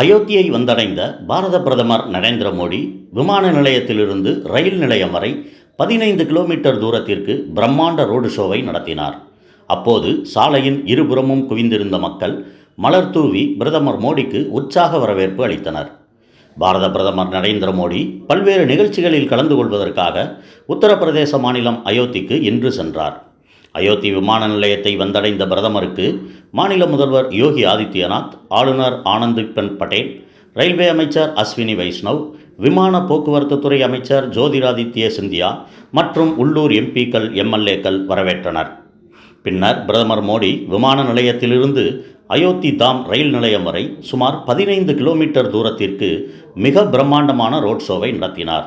அயோத்தியை வந்தடைந்த பாரத பிரதமர் நரேந்திர மோடி விமான நிலையத்திலிருந்து ரயில் நிலையம் வரை பதினைந்து கிலோமீட்டர் தூரத்திற்கு பிரம்மாண்ட ரோடு ஷோவை நடத்தினார். அப்போது சாலையின் இருபுறமும் குவிந்திருந்த மக்கள் மலர் தூவி பிரதமர் மோடிக்கு உற்சாக வரவேற்பு அளித்தனர். பாரத பிரதமர் நரேந்திர மோடி பல்வேறு நிகழ்ச்சிகளில் கலந்து கொள்வதற்காக உத்தரப்பிரதேச மாநிலம் அயோத்திக்கு இன்று சென்றார். அயோத்தி விமான நிலையத்தை வந்தடைந்த பிரதமருக்கு மாநில முதல்வர் யோகி ஆதித்யநாத் ஆளுநர் ஆனந்திபென் பட்டேல் ரயில்வே அமைச்சர் அஸ்வினி வைஷ்ணவ் விமான போக்குவரத்து துறை அமைச்சர் ஜோதிராதித்ய சிந்தியா மற்றும் உள்ளூர் எம்பிக்கள் எம்எல்ஏக்கள் வரவேற்றனர். பின்னர் பிரதமர் மோடி விமான நிலையத்திலிருந்து அயோத்தி தாம் ரயில் நிலையம் வரை சுமார் பதினைந்து கிலோமீட்டர் தூரத்திற்கு மிக பிரம்மாண்டமான ரோட் ஷோவை நடத்தினார்.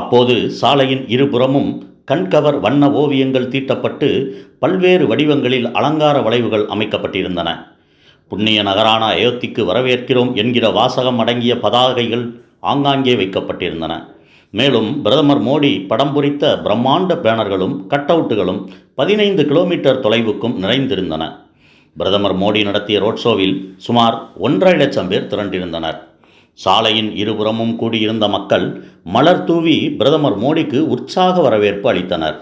அப்போது சாலையின் இருபுறமும் கண்கவர் வண்ண ஓவியங்கள் தீட்டப்பட்டு பல்வேறு வடிவங்களில் அலங்கார வளைவுகள் அமைக்கப்பட்டிருந்தன. புண்ணிய நகரான அயோத்திக்கு வரவேற்கிறோம் என்கிற வாசகம் அடங்கிய பதாகைகள் ஆங்காங்கே வைக்கப்பட்டிருந்தன. மேலும் பிரதமர் மோடி படம் பொறித்த பிரம்மாண்ட பேனர்களும் கட்டவுட்டுகளும் பதினைந்து கிலோமீட்டர் தொலைவுக்கும் நிறைந்திருந்தன. பிரதமர் மோடி நடத்திய ரோட் ஷோவில் சுமார் ஒன்றரை லட்சம் பேர் திரண்டிருந்தனர். சாலையின் இருபுறமும் கூடியிருந்த மக்கள் மலர் தூவி பிரதமர் மோடிக்கு உற்சாக வரவேற்பு அளித்தனர்.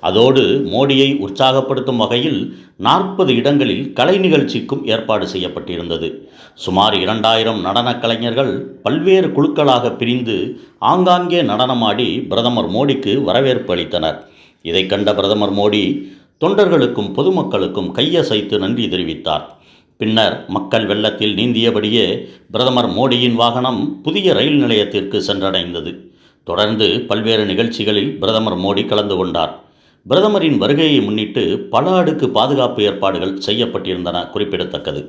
அதோடு மோடியை உற்சாகப்படுத்தும் வகையில் நாற்பது இடங்களில் கலை நிகழ்ச்சிக்கும் ஏற்பாடு செய்யப்பட்டிருந்தது. சுமார் இரண்டாயிரம் நடனக் கலைஞர்கள் பல்வேறு குழுக்களாக பிரிந்து ஆங்காங்கே நடனமாடி பிரதமர் மோடிக்கு வரவேற்பு அளித்தனர். இதை கண்ட பிரதமர் மோடி தொண்டர்களுக்கும் பொதுமக்களுக்கும் கையசைத்து நன்றி தெரிவித்தார். பின்னர் மக்கள் வெள்ளத்தில் நீந்தியபடியே பிரதமர் மோடியின் வாகனம் புதிய ரயில் நிலையத்திற்கு சென்றடைந்தது. தொடர்ந்து பல்வேறு நிகழ்ச்சிகளில் பிரதமர் மோடி கலந்து கொண்டார். பிரதமரின் வருகையை முன்னிட்டு பல அடுக்கு பாதுகாப்பு ஏற்பாடுகள் செய்யப்பட்டிருந்தன குறிப்பிடத்தக்கது.